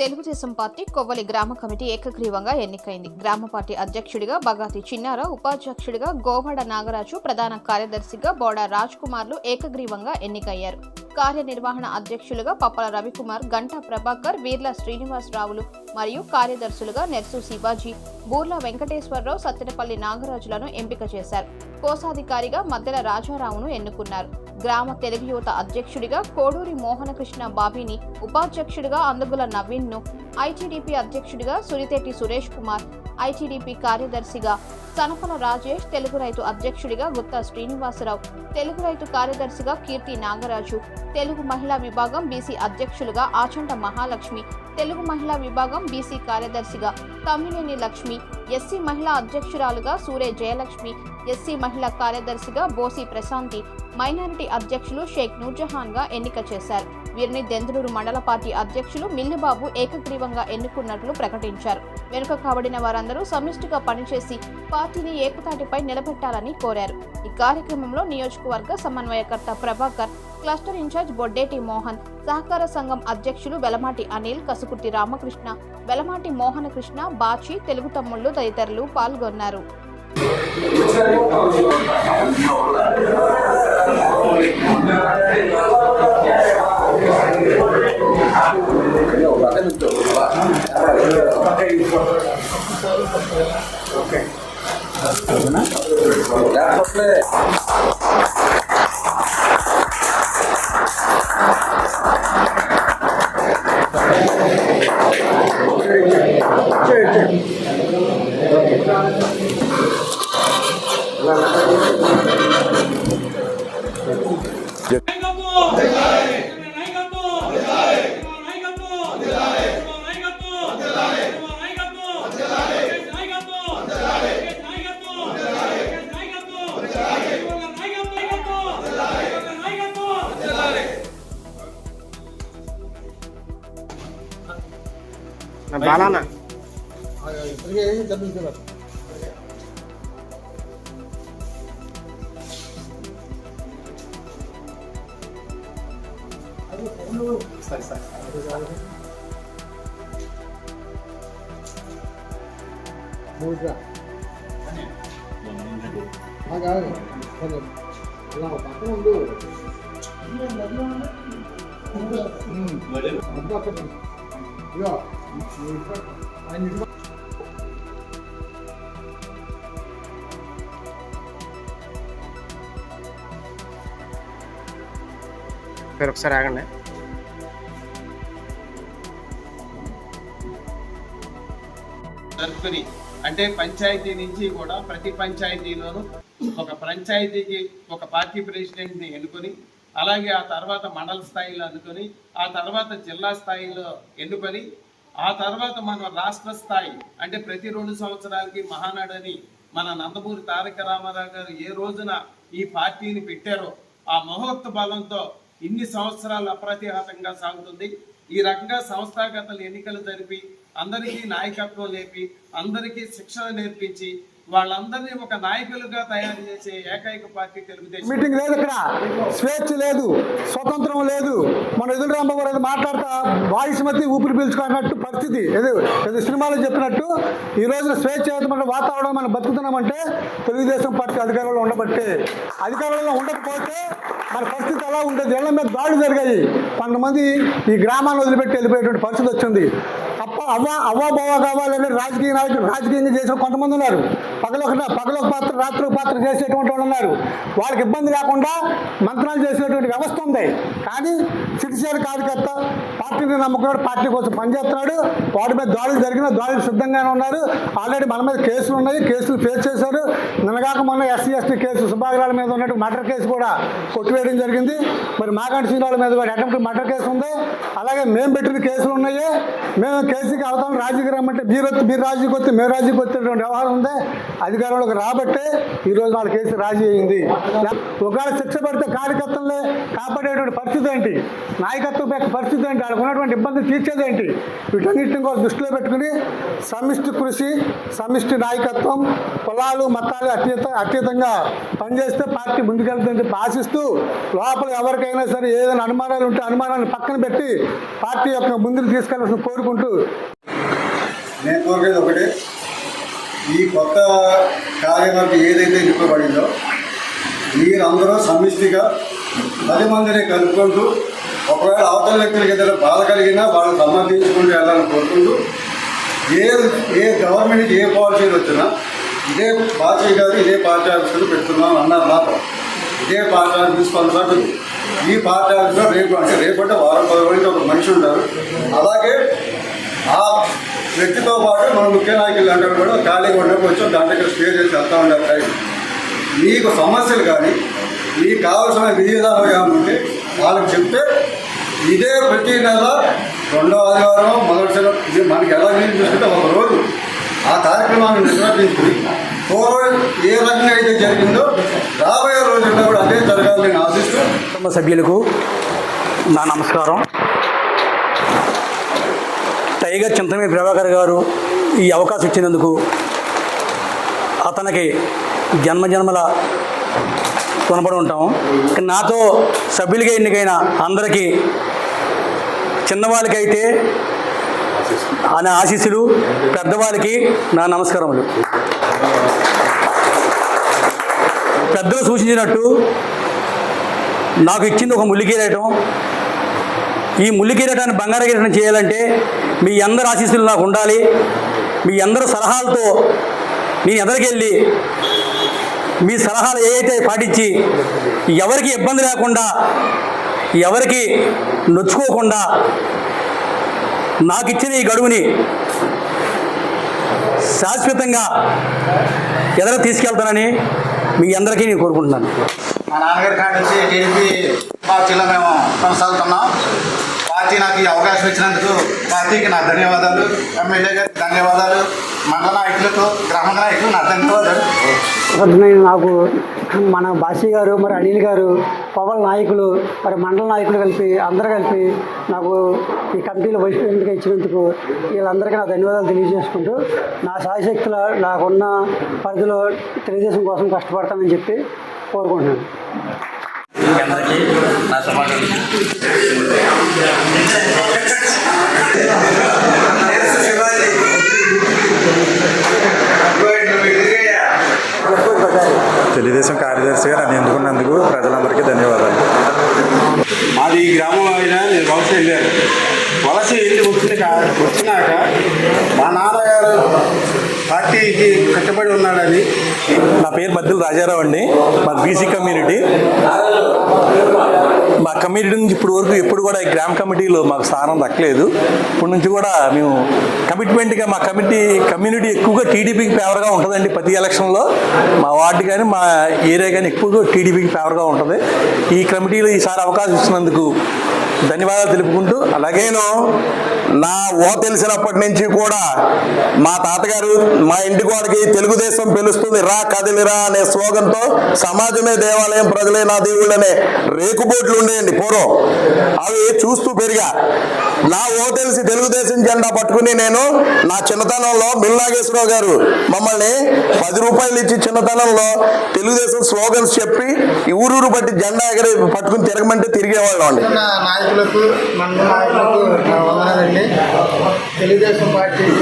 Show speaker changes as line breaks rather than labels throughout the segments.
Telugu Desam party Kovvali గ్రామ committee ఏకగ్రీవంగా ఎన్నికైంది. గ్రామ పార్టీ అధ్యక్షుడిగా బగాతి చిన్నారావు ఉపాధ్యక్షుడిగా గోవాడ నాగరాజు ప్రధాన కార్యదర్శిగా బోడా రాజ్ కుమార్లు ఏకగ్రీవంగా ఎన్నికయ్యారు. కార్యనిర్వహణ అధ్యక్షులుగా పప్పల రవికుమార్ గంటా ప్రభాకర్ వీర్ల శ్రీనివాసరావులు మరియు కార్యదర్శులుగా నెర్సు శివాజీ బూర్ల వెంకటేశ్వరరావు సత్తెనపల్లి నాగరాజులను ఎంపిక చేశారు. కోశాధికారిగా మద్దెల రాజారావును ఎన్నుకున్నారు. గ్రామ తెలుగు యువత అధ్యక్షుడిగా కోడూరి మోహనకృష్ణ బాబీని ఉపాధ్యక్షుడిగా అందుగుల నవీన్ను ఐటీడీపీ అధ్యక్షుడిగా సురితేటి సురేష్ కుమార్ ఐటీడీపీ కార్యదర్శిగా తనపన రాజేష్ తెలుగు రైతు అధ్యక్షుడిగా గుత్తా శ్రీనివాసరావు తెలుగు రైతు కార్యదర్శిగా కీర్తి నాగరాజు తెలుగు మహిళా విభాగం బీసీ అధ్యక్షులుగా ఆచంట మహాలక్ష్మి తెలుగు మహిళా విభాగం బీసీ కార్యదర్శిగా తమ్మినేని లక్ష్మి ఎస్సీ మహిళా అధ్యక్షురాలుగా సూరే జయలక్ష్మి ఎస్సీ మహిళా కార్యదర్శిగా బోసి ప్రశాంతి మైనారిటీ అధ్యక్షులు షేక్ నూర్జహాన్గా ఎన్నిక చేశారు. వీరిని దెందులూరు మండల పార్టీ అధ్యక్షులు మిల్లుబాబు ఏకగ్రీవంగా ఎన్నుకున్నట్లు ప్రకటించారు. వెనుక కాబడిన వారందరూ సమిష్టిగా పనిచేసి పార్టీని ఏకతాటిపై నిలబెట్టాలని కోరారు. ఈ కార్యక్రమంలో నియోజకవర్గ సమన్వయకర్త ప్రభాకర్ క్లస్టర్ ఇన్ఛార్జ్ బొడ్డేటి మోహన్ సహకార సంఘం అధ్యక్షులు వెలమాటి అనిల్ కసుకుర్తి రామకృష్ణ వెలమాటి మోహన కృష్ణ బాచి తెలుగు తమ్ముళ్ళు తదితరులు పాల్గొన్నారు.
না Thank
you.
바나나. 뭐야? 아니, 아니, 저는 올라가 바꾸는데. 응, 맞아요. 안 바꾸는. 야. పేరు ఒకసారి ఆగండి.
సర్కుని అంటే పంచాయతీ నుంచి కూడా ప్రతి పంచాయతీలోనూ ఒక పంచాయతీకి ఒక పార్టీ ప్రెసిడెంట్ని ఎన్నుకొని అలాగే ఆ తర్వాత మండల స్థాయిలో అనుకొని ఆ తర్వాత జిల్లా స్థాయిలో ఎన్నుకొని ఆ తర్వాత మనం రాష్ట్ర స్థాయి అంటే ప్రతి రెండు సంవత్సరాలకి మహానాడని మన నందమూరి తారక రామారావు గారు ఏ రోజున ఈ పార్టీని పెట్టారో ఆ మహోత్త బలంతో ఇన్ని సంవత్సరాలు అప్రతిహతంగా సాగుతుంది. ఈ రకంగా సంస్థాగత ఎన్నికలు జరిపి అందరికీ నాయకత్వం లేపి అందరికీ శిక్షణ నేర్పించి వాళ్ళందరినీ ఒక నాయకులుగా తయారు చేసే ఏకైక పార్టీ తెలుగుదేశం.
మీటింగ్ లేదు ఇక్కడ స్వేచ్ఛ లేదు. స్వతంత్రం లేదు. మన ఎదురు రాంబాబు గారు మాట్లాడతా వాయిస్ మధ్య ఊపిరి పీల్చుకున్నట్టు పరిస్థితి. ఏదో సినిమాలో చెప్పినట్టు ఈ రోజున స్వేచ్ఛయుతమైన వాతావరణం మనం బతుకుతున్నామంటే తెలుగుదేశం పార్టీ అధికారంలో ఉండబట్టే అధికారంలో ఉండకపోతే మన పరిస్థితి ఎలా ఉంటుంది ఇళ్ళ మీద దాడులు జరిగాయి. కొంతమంది ఈ గ్రామాన్ని వదిలిపెట్టి వెళ్ళిపోయేటువంటి పరిస్థితి వచ్చింది. అవ్వ అవ్వాబవ్వ కావాలని రాజకీయ నాయకులు రాజకీయంగా చేసిన కొంతమంది ఉన్నారు. పగలొక పగలొక పాత్ర రాత్రి పాత్ర చేసేటువంటి వాళ్ళు ఉన్నారు. వాళ్ళకి ఇబ్బంది లేకుండా మంత్రాలు చేసేటువంటి వ్యవస్థ ఉంది. కానీ సిటిజన్ కార్యకర్త పార్టీని నమ్ముకున్నాడు పార్టీ కోసం పనిచేస్తున్నాడు. వాడి మీద దాడులు జరిగిన దాడులు సిద్ధంగానే ఉన్నారు. ఆల్రెడీ మన మీద కేసులు ఉన్నాయి కేసులు ఫేస్ చేశారు. నిన్నగాక మొన్న ఎస్సీ ఎస్టీ కేసు సుభాగ్రాల మీద ఉన్నట్టు మర్డర్ కేసు కూడా కొట్టివేయడం జరిగింది. మరి మాగంటి శ్రీరావుల మీద కూడా అటెంప్ట్ మర్డర్ కేసు ఉంది. అలాగే మేము పెట్టిన కేసులు ఉన్నాయి. మేము కేసు రాజకీయ అవతల రాజకీయ రమ్మంటే మీరు మీరు రాజీకి వస్తే మేము రాజీకి వచ్చేటువంటి వ్యవహారం ఉందే. అధికారంలోకి రాబట్టే ఈరోజు వాళ్ళ కేసు రాజీ అయింది. ఒకవేళ శిక్ష పడితే కార్యకర్తలే కాపాడేటువంటి పరిస్థితి ఏంటి? నాయకత్వం యొక్క పరిస్థితి ఏంటి? వాళ్ళకు ఉన్నటువంటి ఇబ్బందులు తీర్చేది ఏంటి? వీటన్నిటిని కూడా దృష్టిలో పెట్టుకుని సమిష్టి కృషి సమిష్టి నాయకత్వం కులాలు మతాలు అత్యత అత్యతంగా పనిచేస్తే పార్టీ ముందుకెళ్తుందని చెప్పి ఆశిస్తూ లోపల ఎవరికైనా సరే ఏదైనా అనుమానాలు ఉంటే అనుమానాలను పక్కన పెట్టి పార్టీ యొక్క ముందుకు తీసుకెళ్ళాల్సిన కోరుకుంటూ
నేను కోరుకునేది ఒకటే. ఈ కొత్త కార్యవర్గం ఏదైతే నింపబడిందో మీరందరూ సమిష్టిగా పది మందిని కలుపుకుంటూ ఒకవేళ అవతల వ్యక్తులకి ఏదైనా బాధ కలిగినా వాళ్ళు సమర్థించుకుంటూ వెళ్ళాలని కోరుకుంటూ ఏ ఏ గవర్నమెంట్కి ఏ పాలసీలు వచ్చినా ఇదే పార్టీ గారు ఇదే పార్టీ ఆఫీసులు పెడుతున్నాం అన్నారు నాతో ఇదే పార్టీ ఆఫీస్ కొనసాగుతుంది. ఈ పార్టీ ఆఫీస్లో రేపు అంటే రేపంటే వారం పది ఒక మనిషి ఉంటారు. అలాగే ఆ వ్యక్తితో పాటు మన ముఖ్య నాయకులు అంటే కూడా ఖాళీగా ఉండకపోతే వచ్చి దాంట్లో స్టే చేసి వెళ్తా ఉండాలి టైం మీకు సమస్యలు కానీ మీకు కావాల్సిన విధానాలు కానీ ఉంటే వాళ్ళకి చెప్తే ఇదే ప్రతి నెల రెండో ఆదివారం మొదటి ఇది మనకి ఎలా వీలు చూసుకుంటే ఒక రోజు ఆ కార్యక్రమాన్ని నిర్వర్తించుకుని పూర్వం ఏ రకంగా అయితే జరిగిందో రాబోయే రోజుల్లో కూడా అదే జరగాలని నేను ఆశిస్తూ
కుటుంబ సభ్యులకు నా నమస్కారం. టైగర్ చింతమీ ప్రభాకర్ గారు ఈ అవకాశం ఇచ్చినందుకు అతనికి జన్మజన్మల రుణపడి ఉంటాము నాతో సభ్యులుగా ఎన్నికైన అందరికీ చిన్నవాళ్ళకైతే ఆయన ఆశీస్సులు పెద్దవాళ్ళకి నా నమస్కారములు. పెద్దలు సూచించినట్టు నాకు ఇచ్చింది ఒక ముల్లి ఈ ముల్లి కిరీటాన్ని బంగారు కిరీటం చేయాలంటే మీ అందరి ఆశీస్సులు నాకు ఉండాలి. మీ అందరి సలహాలతో నేను ఎదరికెళ్ళి మీ సలహాలు ఏవైతే పాటించి ఎవరికి ఇబ్బంది లేకుండా ఎవరికి నొచ్చుకోకుండా నాకు ఇచ్చిన ఈ గడువుని శాశ్వతంగా ఎదర తీసుకెళ్తానని మీ అందరికీ నేను కోరుకుంటున్నాను.
మా నాన్నగారి కాడ నుంచి టీడీపీ పార్టీలో మేము కొనసాగుతున్నాం. పార్టీ నాకు ఈ అవకాశం ఇచ్చినందుకు పార్టీకి నా ధన్యవాదాలు. ఎమ్మెల్యే గారికి ధన్యవాదాలు. మండల నాయకులకు గ్రామ నాయకులు నా ధన్యవాదాలు.
నాకు. మన బాసీ గారు మరి అనిల్ గారు పవన్ నాయకులు మరి మండల నాయకులు కలిపి అందరూ కలిపి నాకు ఈ కమిటీలో వైస్ ప్రెసిడెంట్గా ఇచ్చినందుకు వీళ్ళందరికీ నా ధన్యవాదాలు తెలియజేసుకుంటూ నా సాయశక్తుల నాకున్న పరిధిలో తెలుగుదేశం కోసం కష్టపడతానని చెప్పి కోరుకుంటున్నాను.
అందరికీ నా శుభాకాంక్షలు.
తెలుగుదేశం కార్యదర్శిగా నన్ను ఎన్నుకున్నందుకు ప్రజలందరికీ ధన్యవాదాలు.
మాది ఈ గ్రామం అయినా నేను వలస వెళ్ళాను. వలస వెళ్ళి వచ్చిన వచ్చినాక పార్టీకి కట్టుబడి ఉన్నాడని.
నా పేరు బద్దులు రాజారావు అండి. మా బీసీ కమ్యూనిటీ మా కమ్యూనిటీ నుంచి ఇప్పుడు వరకు ఎప్పుడు కూడా ఈ గ్రామ కమిటీలో మాకు స్థానం దక్కలేదు. ఇప్పటి నుంచి కూడా మేము కమిట్మెంట్గా మా కమిటీ కమ్యూనిటీ ఎక్కువగా టీడీపీకి ఫేవర్గా ఉంటుందండి ప్రతి ఎలక్షన్లో మా వార్డు కానీ మా ఏరియా కానీ ఎక్కువగా టీడీపీకి ఫేవర్గా ఉంటుంది. ఈ కమిటీలో ఈసారి అవకాశం ఇచ్చినందుకు ధన్యవాదాలు తెలుపుకుంటూ. అలాగే
నేను నా ఓ తెలిసినప్పటి నుంచి కూడా మా తాతగారు మా ఇంటి గోడకి తెలుగుదేశం పిలుస్తుంది. రా కదిలిరా అనే స్లోగన్తో సమాజమే దేవాలయం ప్రజలే నా దేవుళ్ళనే రేకుబోట్లు ఉండేయండి పూర్వం. అవి చూస్తూ పెరిగా. నా ఓ తెలిసి తెలుగుదేశం జెండా పట్టుకుని నేను నా చిన్నతనంలో మిల్లాగేశ్వరరావు గారు మమ్మల్ని పది రూపాయలు ఇచ్చి చిన్నతనంలో తెలుగుదేశం స్లోగన్స్ చెప్పి ఊరూరు బట్టి జెండా ఎగర పట్టుకుని తిరగమంటే తిరిగేవాళ్ళం అండి.
నాయకులకు వందనాలండి తెలుగుదేశం పార్టీకి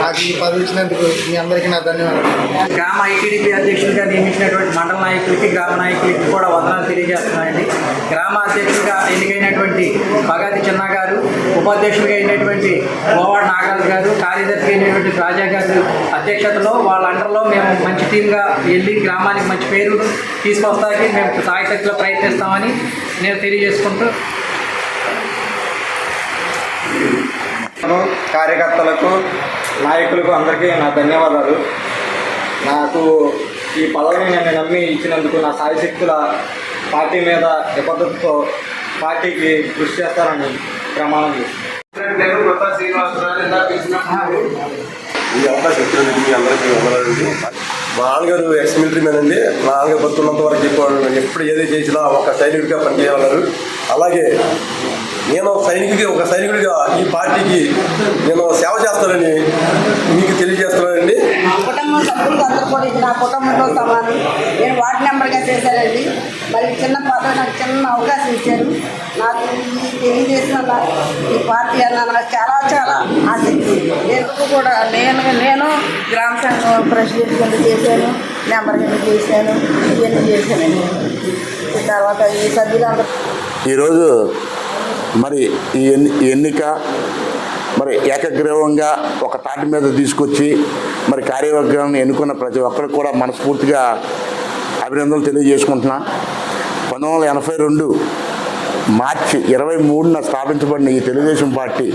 నాకు ఈ పదవి ఇచ్చినందుకు మీ అందరికీ నా ధన్యవాదాలు.
గ్రామ ఐటీడీపీ అధ్యక్షులుగా నియమించినటువంటి మండల నాయకులకి గ్రామ నాయకులకి కూడా వందనాలు తెలియజేస్తున్నానండి. గ్రామ అధ్యక్షులుగా ఎన్నికైనటువంటి బగాది చిన్న గారు ఉపాధ్యక్షులుగా అయినటువంటి గోవాడ నాగరాజు గారు కార్యదర్శిగా అయినటువంటి రాజా గారు అధ్యక్షతలో వాళ్ళ అండర్లో మేము మంచి టీంగా వెళ్ళి గ్రామానికి మంచి పేరు తీసుకొస్తానికి మేము సాయశక్తిలో ప్రయత్నిస్తామని నేను తెలియజేసుకుంటూ
కార్యకర్తలకు నాయకులకు అందరికీ నా ధన్యవాదాలు. నాకు ఈ పదవిని నన్ను నమ్మి ఇచ్చినందుకు నా సాయశక్తుల పార్టీ మీద నిబద్ధతతో పార్టీకి కృషి చేస్తారని ప్రమాణం చేస్తాను
నేను కొత్త శ్రీనివాసరావు
ఈ అవకాశం ఇచ్చినందుకు మీ అందరికీ మా నాన్నగారు ఎక్స్ మిలిటరీ మ్యాన్ అండి. మా నాన్నగారు బతుకున్నంత వరకు ఎప్పుడు ఏది చేసినా ఒక సైనికుడిగా పనిచేయగలరు అలాగే నేను సైనికుడిగా ఒక సైనికుడిగా ఈ పార్టీకి నేను సేవ చేస్తానని మీకు తెలియజేస్తున్నానండి.
నా కుటుంబం సభ్యులు అందరూ కూడా ఇది నా కుటుంబంలో సమానం. నేను వార్డు నెంబర్గా చేశానండి. మరి చిన్న పదవి నాకు చిన్న అవకాశం ఇచ్చారు. నాకు ఈ తెలుగుదేశం ఈ పార్టీ అన్న నాకు చాలా చాలా ఆసక్తి. నేను కూడా నేను నేను గ్రామ సంఘం ప్రెసిడెంట్ కింద చేశాను నెంబర్ కింద చేశాను ఇవన్నీ చేశానండి. తర్వాత ఈ సభ్యులు
ఈరోజు మరి ఈ ఎన్ని ఎన్నిక మరి ఏకగ్రీవంగా ఒక తాటి మీద తీసుకొచ్చి మరి కార్యవర్గాన్ని ఎన్నుకున్న ప్రతి ఒక్కరికి కూడా మనస్ఫూర్తిగా అభినందనలు తెలియజేసుకుంటున్నా. పంతొమ్మిది వందల ఎనభై రెండు మార్చి ఇరవై మూడున స్థాపించబడిన ఈ తెలుగుదేశం పార్టీ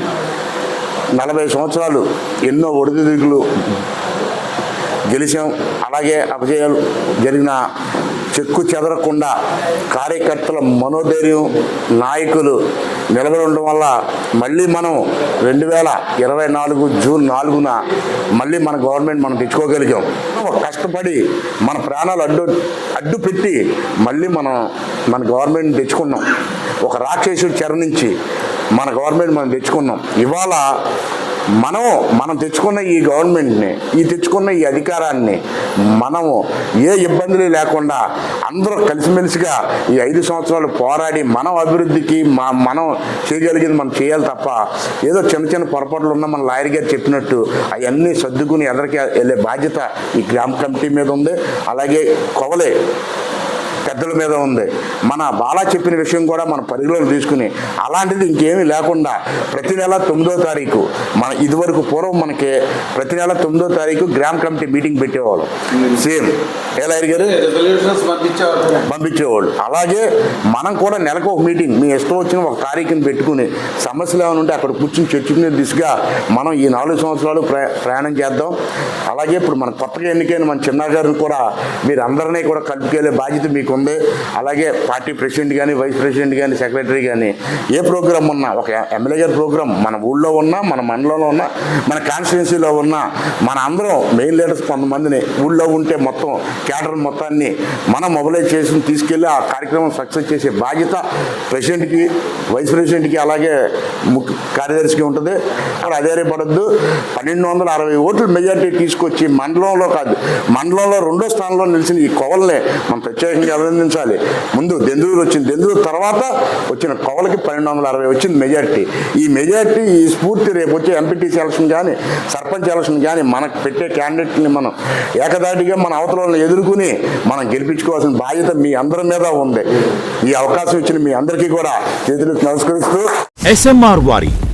నలభై సంవత్సరాలు ఎన్నో ఒడిదుడుకులు గెలిచాం. అలాగే అపజయాలు జరిగిన చెక్కు చెదరకుండా కార్యకర్తల మనోధైర్యం నాయకులు నిలబడి ఉండడం వల్ల మళ్ళీ మనం రెండు వేల ఇరవై నాలుగు జూన్ నాలుగున మళ్ళీ మన గవర్నమెంట్ మనం తెచ్చుకోగలిగాం. కష్టపడి మన ప్రాణాలు అడ్డు అడ్డు పెట్టి మళ్ళీ మనం మన గవర్నమెంట్ తెచ్చుకున్నాం. ఒక రాక్షసుడి చెర నుంచి మన గవర్నమెంట్ మనం తెచ్చుకున్నాం. ఇవాళ మనం మనం తెచ్చుకున్న ఈ గవర్నమెంట్ని ఈ తెచ్చుకున్న ఈ అధికారాన్ని మనము ఏ ఇబ్బందులు లేకుండా అందరూ కలిసిమెలిసిగా ఈ ఐదు సంవత్సరాలు పోరాడి మనం అభివృద్ధికి మా మనం చేయగలిగింది మనం చేయాలి తప్ప ఏదో చిన్న చిన్న పొరపాట్లు ఉన్న మన లాయర్ గారు చెప్పినట్టు అవన్నీ సర్దుకుని ఎదరికి వెళ్ళే బాధ్యత ఈ గ్రామ కమిటీ మీద ఉంది. అలాగే కొవలే పెద్దల మీద ఉంది. మన బాలా చెప్పిన విషయం కూడా మన పరిగణలోకి తీసుకుని అలాంటిది ఇంకేమీ లేకుండా ప్రతి నెల తొమ్మిదో తారీఖు మన ఇదివరకు పూర్వం మనకి ప్రతి నెల తొమ్మిదో తారీఖు గ్రామ కమిటీ మీటింగ్ పెట్టేవాళ్ళం. సేమ్. ఎలా గారు?
రెజల్యూషన్స్ పంపించేవారు
పంపించేవాళ్ళు. అలాగే మనం కూడా నెలకు ఒక మీటింగ్ మీ ఇష్టం వచ్చిన ఒక తారీఖుని పెట్టుకుని సమస్యలు ఏమైనా ఉంటే అక్కడ కూర్చుని చర్చించుకునే దిశగా మనం ఈ నాలుగు సంవత్సరాలు ప్రయా ప్రయాణం చేద్దాం. అలాగే ఇప్పుడు మన కొత్తగా ఎన్నికైన మన చిన్న గారిని కూడా మీరు అందరినీ కూడా కలుపుకెళ్ళే బాధ్యత మీకు ఉంది అలాగే పార్టీ ప్రెసిడెంట్ కానీ వైస్ ప్రెసిడెంట్ కానీ సెక్రటరీ కానీ ఏ ప్రోగ్రామ్ ఉన్నా ఒక ఎమ్మెల్యే గారి ప్రోగ్రామ్ మన ఊళ్ళో ఉన్నా మన మండలంలో ఉన్నా మన కాన్స్టిట్యున్సీలో ఉన్నా మన అందరం మెయిన్ లీడర్స్ కొంతమందిని ఊళ్ళో ఉంటే మొత్తం క్యాడర్ మొత్తాన్ని మనం మొబైలైజ్ చేసి తీసుకెళ్ళి ఆ కార్యక్రమం సక్సెస్ చేసే బాధ్యత ప్రెసిడెంట్కి వైస్ ప్రెసిడెంట్కి అలాగే ముఖ్య కార్యదర్శికి ఉంటుంది. అక్కడ అధైర్యపడద్దు పన్నెండు వందల అరవై ఓట్లు మెజార్టీ తీసుకొచ్చి మండలంలో కాదు మండలంలో రెండో స్థానంలో నిలిచిన ఈ కొవల్ని మనం ప్రత్యేకంగా అభినందించాలి. ముందు దెందులూరు వచ్చింది. దెందులూరు తర్వాత వచ్చిన కవలకి పన్నెండు వందల అరవై వచ్చింది మెజార్టీ. ఈ మెజార్టీ ఈ స్ఫూర్తి రేపు వచ్చే ఎంపీటీసీ ఎలక్షన్ కానీ సర్పంచ్ ఎలక్షన్ కానీ మనకు పెట్టే క్యాండిడేట్ని మనం ఏకదాటిగా మన అవతలను ఎదుర్కొని మనం గెలిపించుకోవాల్సిన బాధ్యత మీ అందరి మీద ఉంది. ఈ అవకాశం ఇచ్చిన మీ అందరికీ కూడా. చేతులు నమస్కరిస్తూ.
ఎస్ఎంఆర్ వారి